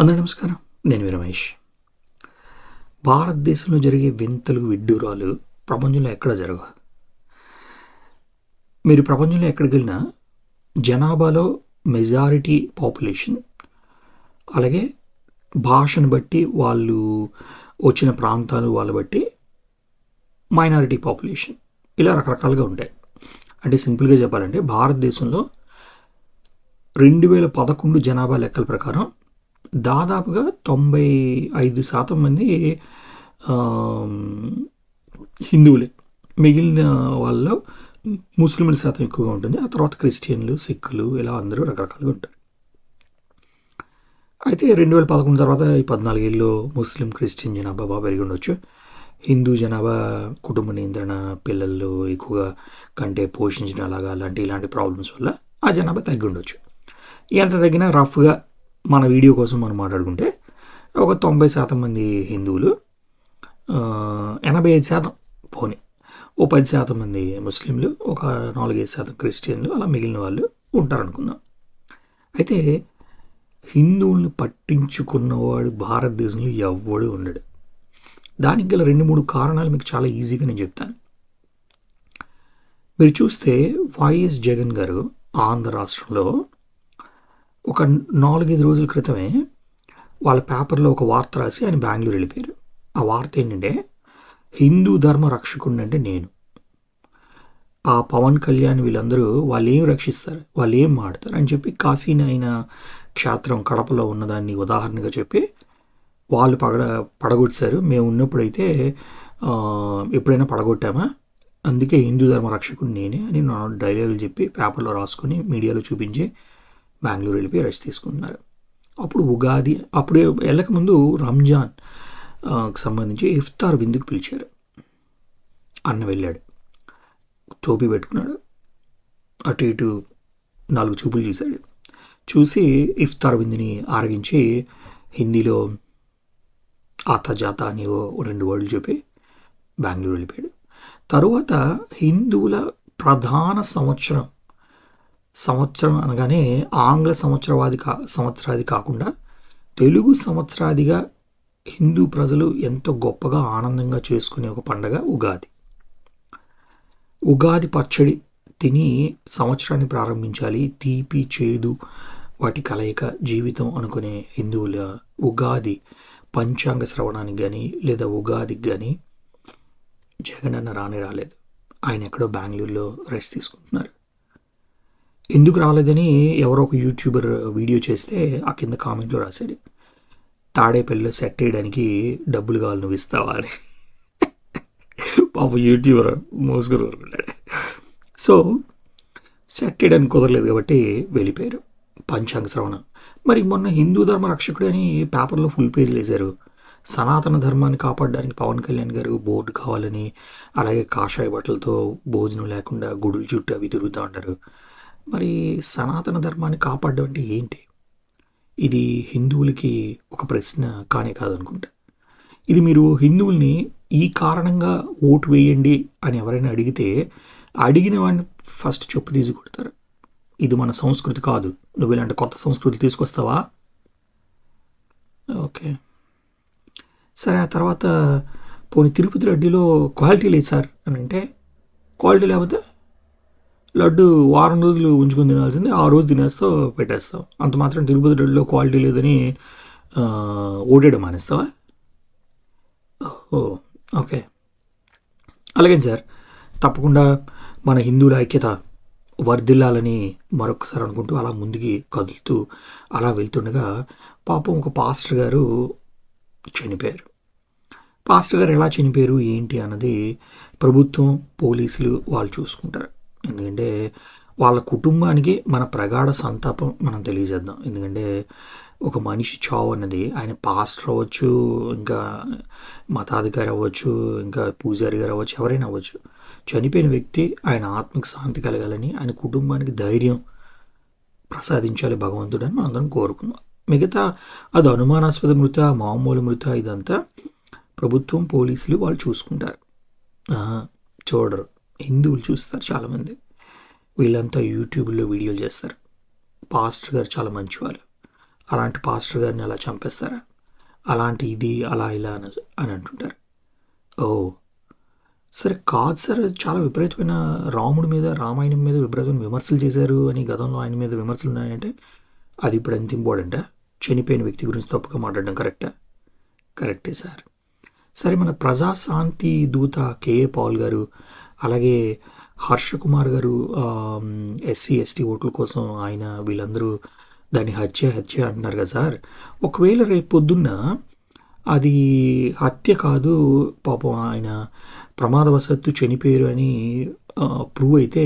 అందరూ నమస్కారం. నేను రమేష్. భారతదేశంలో జరిగే వింతలు విడ్డూరాలు ప్రపంచంలో ఎక్కడ జరగవు. మీరు ప్రపంచంలో ఎక్కడికి వెళ్ళినా జనాభాలో మెజారిటీ పాపులేషన్ అలాగే భాషను బట్టి వాళ్ళు వచ్చిన ప్రాంతాలు వాళ్ళ బట్టి మైనారిటీ పాపులేషన్ ఇలా రకరకాలుగా ఉంటాయి. అంటే సింపుల్గా చెప్పాలంటే భారతదేశంలో రెండు వేల పదకొండు జనాభా లెక్కల ప్రకారం దాదాపుగా తొంభై ఐదు శాతం మంది హిందువులే. మిగిలిన వాళ్ళలో ముస్లింల శాతం ఎక్కువగా ఉంటుంది. ఆ తర్వాత క్రిస్టియన్లు సిక్కులు ఇలా అందరూ రకరకాలుగా ఉంటారు. అయితే రెండు వేల పదకొండు తర్వాత ఈ పద్నాలుగేళ్ళు ముస్లిం క్రిస్టియన్ జనాభా బాగా పెరిగి ఉండొచ్చు. హిందూ జనాభా కుటుంబ నియంత్రణ పిల్లలు ఎక్కువగా కంటే పోషించడం అలాగా అలాంటి ఇలాంటి ప్రాబ్లమ్స్ వల్ల ఆ జనాభా తగ్గి ఉండొచ్చు. ఎంత తగ్గినా రఫ్గా మన వీడియో కోసం మనం మాట్లాడుకుంటే ఒక తొంభై శాతం మంది హిందువులు ఎనభై ఐదు శాతం పోనీ ఓ పది శాతం మంది ముస్లింలు ఒక నాలుగైదు శాతం క్రిస్టియన్లు అలా మిగిలిన వాళ్ళు ఉంటారనుకుందాం. అయితే హిందువుల్ని పట్టించుకున్నవాడు భారతదేశంలో ఎవ్వడు ఉండడు. దానికి గల రెండు మూడు కారణాలు మీకు చాలా ఈజీగా నేను చెప్తాను. మీరు చూస్తే వైఎస్ జగన్ గారు ఆంధ్ర రాష్ట్రంలో ఒక నాలుగైదు రోజుల క్రితమే వాళ్ళ పేపర్లో ఒక వార్త రాసి ఆయన బెంగళూరు వెళ్ళిపోయారు. ఆ వార్త ఏంటంటే హిందూ ధర్మ రక్షకుడిని అంటే నేను. ఆ పవన్ కళ్యాణ్ వీళ్ళందరూ వాళ్ళు ఏం రక్షిస్తారు వాళ్ళు ఏం మాడతారు అని చెప్పి కాశీనాయన క్షేత్రం కడపలో ఉన్నదాన్ని ఉదాహరణగా చెప్పి వాళ్ళు పగడ పడగొట్టారు. మేము ఉన్నప్పుడైతే ఎప్పుడైనా పడగొట్టామా? అందుకే హిందూ ధర్మ రక్షకుడు నేనే అని నా డైలాగులు చెప్పి పేపర్లో రాసుకొని మీడియాలో చూపించి బెంగళూరు వెళ్ళిపోయి రెస్ట్ తీసుకుంటున్నారు. అప్పుడు ఉగాది అప్పుడు వెళ్ళకముందు రంజాన్ సంబంధించి ఇఫ్తార్ విందుకు పిలిచారు. అన్న వెళ్ళాడు. టోపీ పెట్టుకున్నాడు. అటు ఇటు నాలుగు చూపులు చూశాడు. చూసి ఇఫ్తార్ విందుని ఆరగించి హిందీలో ఆత జాత అని ఓ రెండు వర్డ్లు చెప్పి బెంగళూరు వెళ్ళిపోయాడు. తరువాత హిందువుల ప్రధాన సంవత్సరం సంవత్సరం అనగానే ఆంగ్ల సంవత్సరవాది కా సంవత్సరాది కాకుండా తెలుగు సంవత్సరాదిగా హిందూ ప్రజలు ఎంతో గొప్పగా ఆనందంగా చేసుకునే ఒక పండగ ఉగాది. ఉగాది పచ్చడి తిని సంవత్సరాన్ని ప్రారంభించాలి. తీపి చేదు వాటి కలయిక జీవితం అనుకునే హిందువుల ఉగాది పంచాంగ శ్రవణానికి కానీ లేదా ఉగాదికి కానీ జగనన్న రాని రాలేదు. ఆయన ఎక్కడో బెంగళూరులో రెస్ట్ తీసుకుంటున్నారు. ఎందుకు రాలేదని ఎవరో ఒక యూట్యూబర్ వీడియో చేస్తే ఆ కింద కామెంట్లో రాశాడు. తాడేపల్లిలో సెట్ చేయడానికి డబ్బులు కావాలి నువ్వు ఇస్తావా అని. పాప యూట్యూబర్ మోసుగురు ఊరుకున్నాడు సో సెట్ చేయడానికి కుదరలేదు కాబట్టి వెళ్ళిపోయారు పంచాంగ శ్రవణం. మరి మొన్న హిందూ ధర్మ రక్షకుడు అని పేపర్లో ఫుల్ పేజీలు వేశారు. సనాతన ధర్మాన్ని కాపాడడానికి పవన్ కళ్యాణ్ గారు బోర్డు కావాలని అలాగే కాషాయ బట్టలతో భోజనం లేకుండా గుడులు చుట్టూ అవి తిరుగుతూ ఉంటారు మరి సనాతన ధర్మాన్ని కాపాడడం అంటే ఏంటి? ఇది హిందువులకి ఒక ప్రశ్న కానే కాదనుకుంటా. ఇది మీరు హిందువుల్ని ఈ కారణంగా ఓటు వేయండి అని ఎవరైనా అడిగితే అడిగిన వాడిని ఫస్ట్ చెప్పు తీసి కొడతారు. ఇది మన సంస్కృతి కాదు. నువ్వు ఇలాంటి కొత్త సంస్కృతి తీసుకొస్తావా? ఓకే. సరే ఆ తర్వాత పోనీ తిరుపతి రెడ్డిలో క్వాలిటీ లేదు సార్ అని అంటే క్వాలిటీ లేకపోతే లడ్డు వారం రోజులు ఉంచుకొని తినాల్సింది ఆ రోజు తినేస్తా పెట్టేస్తావు అంత మాత్రం తిరుపతి లడ్డులో క్వాలిటీ లేదని ఓడేయడం ఓటేయడం మానేస్తావా? ఓ ఓకే. అలాగే సార్ తప్పకుండా మన హిందువుల ఐక్యత వర్ధిల్లాలని మరొకసారి అనుకుంటూ అలా ముందుకి కదులుతూ అలా వెళ్తుండగా పాపం ఒక పాస్టర్ గారు చనిపోయారు. పాస్టర్ గారు ఎలా చనిపోయారు ఏంటి అన్నది ప్రభుత్వం పోలీసులు వాళ్ళు చూసుకుంటారు. ఎందుకంటే వాళ్ళ కుటుంబానికి మన ప్రగాఢ సంతాపం మనం తెలియజేద్దాం. ఎందుకంటే ఒక మనిషి చావు అన్నది ఆయన పాస్టర్ అవ్వచ్చు ఇంకా మతాధికారి అవ్వచ్చు ఇంకా పూజారి గారు అవ్వచ్చు ఎవరైనా అవ్వచ్చు. చనిపోయిన వ్యక్తి ఆయన ఆత్మకు శాంతి కలగాలని ఆయన కుటుంబానికి ధైర్యం ప్రసాదించాలి భగవంతుడు అని మనందరం కోరుకుందాం. మిగతా అది అనుమానాస్పద మృత మామూలు మృత ఇదంతా ప్రభుత్వం పోలీసులు వాళ్ళు చూసుకుంటారు. చూడరు. హిందువులు చూస్తారు చాలామంది. వీళ్ళంతా యూట్యూబ్లో వీడియోలు చేస్తారు. పాస్టర్ గారు చాలా మంచివారు. అలాంటి పాస్టర్ గారిని అలా చంపేస్తారా? అలాంటి ఇది అలా ఇలా అని అని అంటుంటారు. ఓ సరే కాదు సార్ చాలా విపరీతమైన రాముడి మీద రామాయణం మీద విపరీతమైన విమర్శలు చేశారు అని గతంలో ఆయన మీద విమర్శలు ఉన్నాయంటే అది ఇప్పుడు ఎంత ఇంపార్టెంటా? చనిపోయిన వ్యక్తి గురించి తప్పుగా మాట్లాడడం కరెక్టా? కరెక్టే సార్. సరే మన ప్రజాశాంతి దూత కేఏ పాల్ గారు అలాగే హర్ష కుమార్ గారు ఎస్సీ ఎస్టీ ఓట్ల కోసం ఆయన వీళ్ళందరూ దాన్ని హత్య హత్య అంటున్నారు కదా సార్. ఒకవేళ రేపు పొద్దున్న అది హత్య కాదు పాపం ఆయన ప్రమాదవశత్తు చనిపోయారు అని ప్రూవ్ అయితే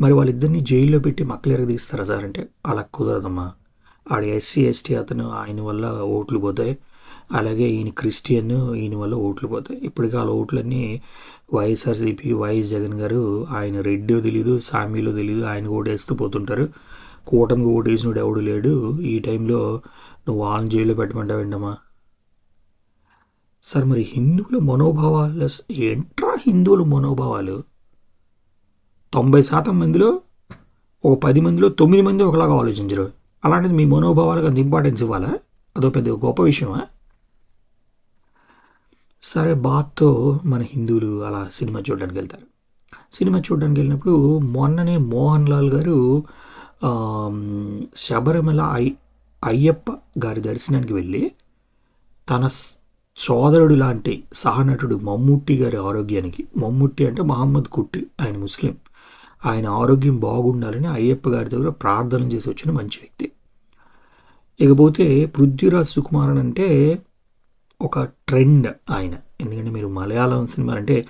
మరి వాళ్ళిద్దరిని జైల్లో పెట్టి మక్కలు తీస్తారా సార్? అంటే అలా కుదరదమ్మా. ఆడ ఎస్సీ ఎస్టీ అతను ఆయన వల్ల ఓట్లు పోతాయి. అలాగే ఈయన క్రిస్టియన్ ఈయన వల్ల ఓట్లు పోతాయి. ఇప్పటికీ వాళ్ళ ఓట్లన్నీ వైఎస్ఆర్సీపీ వైఎస్ జగన్ గారు ఆయన రెడ్డో తెలియదు సామీలో తెలియదు ఆయన ఓటేస్తూ పోతుంటారు. కూటమికి ఓటేసినోడు ఎవడు లేడు. ఈ టైంలో నువ్వు వాళ్ళని జైల్లో పెట్టమంటావేంటమ్మా సార్ మరి హిందువుల మనోభావాలు ఏంట్రా హిందువుల మనోభావాలు? తొంభై శాతం మందిలో ఒక పది మందిలో తొమ్మిది మంది ఒకలాగా ఆలోచించరు. అలాంటిది మీ మనోభావాలకు అంత ఇంపార్టెన్స్ ఇవ్వాలా? అదో పెద్ద గొప్ప విషయమా? సరే బాత్తో మన హిందువులు అలా సినిమా చూడడానికి వెళ్తారు. సినిమా చూడడానికి వెళ్ళినప్పుడు మొన్ననే మోహన్ లాల్ గారు శబరిమల అయ్ అయ్యప్ప గారి దర్శనానికి వెళ్ళి తన సోదరుడు లాంటి సహనటుడు మమ్ముట్టి గారి ఆరోగ్యానికి మమ్ముట్టి అంటే మహమ్మద్ కుట్టి ఆయన ముస్లిం. ఆయన ఆరోగ్యం బాగుండాలని అయ్యప్ప గారి దగ్గర ప్రార్థన చేసి వచ్చిన మంచి వ్యక్తి. ఇకపోతే పృథ్వీరాజ్ సుకుమారన్ అంటే ఒక ట్రెండ్ ఆయన. ఎందుకంటే మీరు మలయాళం సినిమాలు అంటే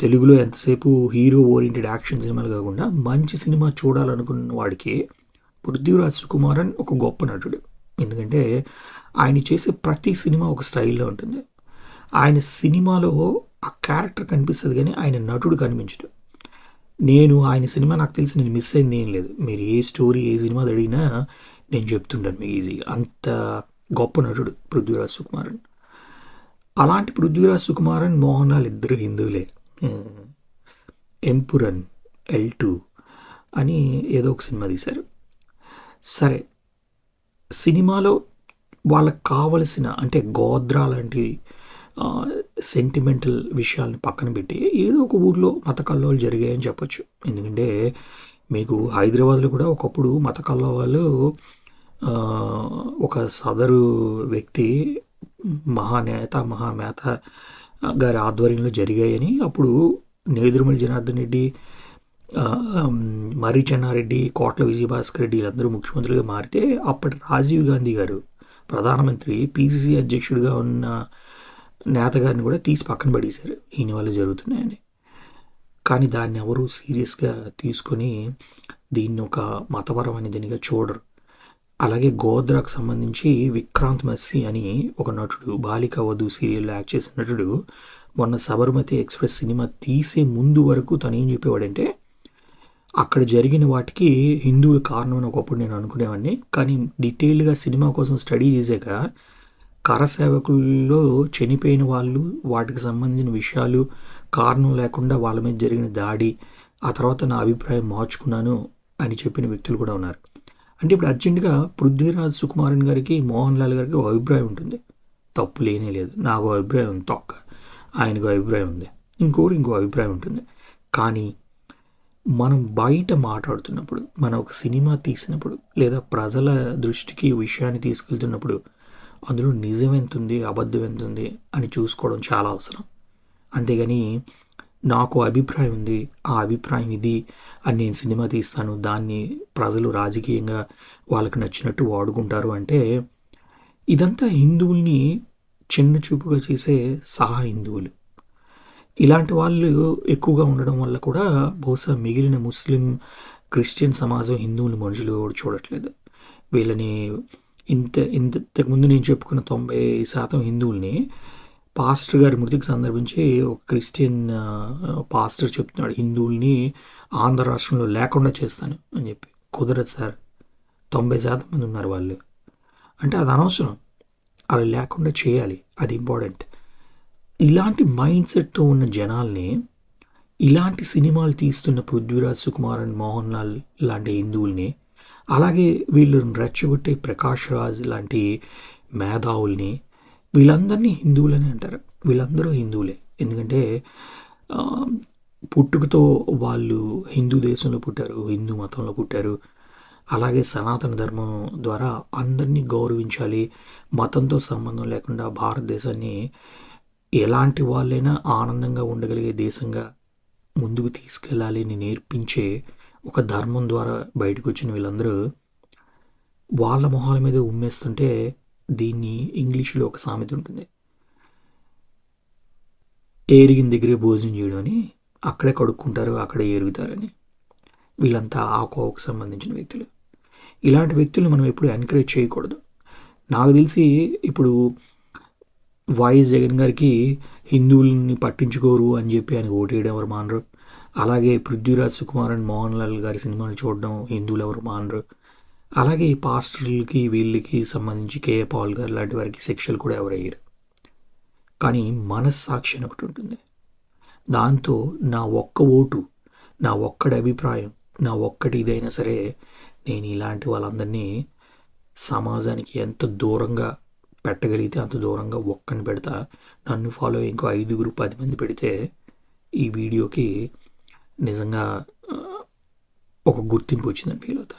తెలుగులో ఎంతసేపు హీరో ఓరియంటెడ్ యాక్షన్ సినిమాలు కాకుండా మంచి సినిమా చూడాలనుకున్న వాడికి పృథ్వీరాజ్ సుకుమారన్ ఒక గొప్ప నటుడు. ఎందుకంటే ఆయన చేసే ప్రతి సినిమా ఒక స్టైల్లో ఉంటుంది. ఆయన సినిమాలో ఆ క్యారెక్టర్ కనిపిస్తుంది కానీ ఆయన నటుడు కనిపించడు. నేను ఆయన సినిమా నాకు తెలిసి నేను మిస్ అయింది ఏం లేదు. మీరు ఏ స్టోరీ ఏ సినిమా అడిగినా నేను చెప్తుంటాను మీకు ఈజీగా. అంత గొప్ప నటుడు పృథ్వీరాజ్ సుకుమారన్. అలాంటి పృథ్వీరాజ్ సుకుమారన్ మోహన్ లాల్ ఇద్దరు హిందువులే. ఎంపురన్ ఎల్ టూ అని ఏదో ఒక సినిమా తీశారు. సరే సినిమాలో వాళ్ళకి కావలసిన అంటే గోద్రా లాంటి సెంటిమెంటల్ విషయాలను పక్కన పెట్టి ఏదో ఒక ఊర్లో మత కల్లోలు జరిగాయని చెప్పొచ్చు. ఎందుకంటే మీకు హైదరాబాద్లో కూడా ఒకప్పుడు మత కల్లోవాళ్ళు ఒక సదరు వ్యక్తి మహానేత మహామేత గారి ఆధ్వర్యంలో జరిగాయని అప్పుడు నేదురుమల్ జనార్దన్ రెడ్డి మర్రి చెన్నారెడ్డి కోట్ల విజయభాస్కర్ రెడ్డి వీళ్ళందరూ ముఖ్యమంత్రులుగా మారితే అప్పటి రాజీవ్ గాంధీ గారు ప్రధానమంత్రి పీసీసీ అధ్యక్షుడిగా ఉన్న నేతగారిని కూడా తీసి పక్కన పడేశారు. ఈయన వల్ల జరుగుతున్నాయని. కానీ దాన్ని ఎవరు సీరియస్గా తీసుకొని దీన్ని ఒక మతపరమైన దీనిగా చూడరు. అలాగే గోద్రాకు సంబంధించి విక్రాంత్ మస్సి అని ఒక నటుడు బాలిక వధు సీరియల్లో యాక్ట్ చేసిన నటుడు మొన్న సబర్మతి ఎక్స్ప్రెస్ సినిమా తీసే ముందు వరకు తను ఏం చెప్పేవాడంటే అక్కడ జరిగిన వాటికి హిందువులు కారణం అని ఒకప్పుడు నేను అనుకునేవాడిని. కానీ డీటెయిల్డ్గా సినిమా కోసం స్టడీ చేశాక కరసేవకుల్లో చనిపోయిన వాళ్ళు వాటికి సంబంధించిన విషయాలు కారణం లేకుండా వాళ్ళ మీద జరిగిన దాడి ఆ తర్వాత నా అభిప్రాయం మార్చుకున్నాను అని చెప్పిన వ్యక్తులు కూడా ఉన్నారు. అంటే ఇప్పుడు అర్జెంటుగా పృథ్వీరాజ్ సుకుమారన్ గారికి మోహన్ లాల్ గారికి ఒక అభిప్రాయం ఉంటుంది. తప్పు లేనే లేదు. నాకు అభిప్రాయం ఉంది. తొక్క. ఆయనకు అభిప్రాయం ఉంది. ఇంకోరు ఇంకో అభిప్రాయం ఉంటుంది. కానీ మనం బయట మాట్లాడుతున్నప్పుడు మనం ఒక సినిమా తీసినప్పుడు లేదా ప్రజల దృష్టికి విషయాన్ని తీసుకెళ్తున్నప్పుడు అందులో నిజం ఎంత ఉంది అబద్ధం ఎంత ఉంది అని చూసుకోవడం చాలా అవసరం. అంతేగాని నాకు అభిప్రాయం ఉంది. ఆ అభిప్రాయం ఇది అని నేను సినిమా తీస్తాను. దాన్ని ప్రజలు రాజకీయంగా వాళ్ళకి నచ్చినట్టు వాడుకుంటారు అంటే ఇదంతా హిందువుల్ని చిన్న చూపుగా చేసే సహా హిందువులు. ఇలాంటి వాళ్ళు ఎక్కువగా ఉండడం వల్ల కూడా బహుశా మిగిలిన ముస్లిం క్రిస్టియన్ సమాజం హిందువులు మనుషులు కూడా చూడట్లేదు. వీళ్ళని ఇంత ఇంతకుముందు నేను చెప్పుకున్న తొంభై శాతం హిందువుల్ని పాస్టర్ గారి మృతికి సందర్భించి ఒక క్రిస్టియన్ పాస్టర్ చెప్తున్నాడు హిందువుల్ని ఆంధ్ర రాష్ట్రంలో లేకుండా చేస్తాను అని చెప్పి. కుదరదు సార్ తొంభై శాతం మంది ఉన్నారు వాళ్ళు. అంటే అది అనవసరం. అలా లేకుండా చేయాలి అది ఇంపార్టెంట్. ఇలాంటి మైండ్ సెట్తో ఉన్న జనాల్ని ఇలాంటి సినిమాలు తీస్తున్న పృథ్వీరాజ్ సుకుమార్ అండ్ మోహన్ లాల్ లాంటి హిందువుల్ని అలాగే వీళ్ళు రెచ్చగొట్టే ప్రకాష్ రాజ్ లాంటి మేధావుల్ని వీళ్ళందరినీ హిందువులని అంటారు. వీళ్ళందరూ హిందువులే. ఎందుకంటే పుట్టుకతో వాళ్ళు హిందూ దేశంలో పుట్టారు హిందూ మతంలో పుట్టారు. అలాగే సనాతన ధర్మం ద్వారా అందరినీ గౌరవించాలి. మతంతో సంబంధం లేకుండా భారతదేశాన్ని ఎలాంటి వాళ్ళైనా ఆనందంగా ఉండగలిగే దేశంగా ముందుకు తీసుకెళ్ళాలి అని నేర్పించే ఒక ధర్మం ద్వారా బయటకు వచ్చిన వీళ్ళందరూ వాళ్ళ మొహాల మీద ఉమ్మేస్తుంటే దీన్ని ఇంగ్లీష్లో ఒక సామెత ఉంటుంది. ఏరిగిన దగ్గరే భోజనం చేయడం అని అక్కడే కడుక్కుంటారు అక్కడే ఏరుగుతారని. వీళ్ళంతా ఆ కోవకు సంబంధించిన వ్యక్తులు. ఇలాంటి వ్యక్తులు మనం ఎప్పుడు ఎంకరేజ్ చేయకూడదు. నాకు తెలిసి ఇప్పుడు వైఎస్ జగన్ గారికి హిందువుల్ని పట్టించుకోరు అని చెప్పి ఆయన ఓటేయడం ఎవరు మానరు. అలాగే పృథ్వీరాజ్ సుకుమార్ అండ్ మోహన్ లాల్ గారి సినిమాలు చూడడం హిందువులు ఎవరు మానరు. అలాగే ఈ పాస్టర్లకి వీళ్ళకి సంబంధించి కేఏ పాల్ గారు లాంటి వారికి శిక్షలు కూడా ఎవరు అయ్యారు కానీ మనస్సాక్షి అని ఒకటి ఉంటుంది. దాంతో నా ఒక్క ఓటు నా ఒక్కడి అభిప్రాయం నా ఒక్కటి ఇదైనా సరే నేను ఇలాంటి వాళ్ళందరినీ సమాజానికి ఎంత దూరంగా పెట్టగలిగితే అంత దూరంగా ఒక్కని పెడతా నన్ను ఫాలో ఇంకో ఐదుగురు పది మంది పెడితే ఈ వీడియోకి నిజంగా ఒక గుర్తింపు వచ్చిందని ఫీల్ అవుతా.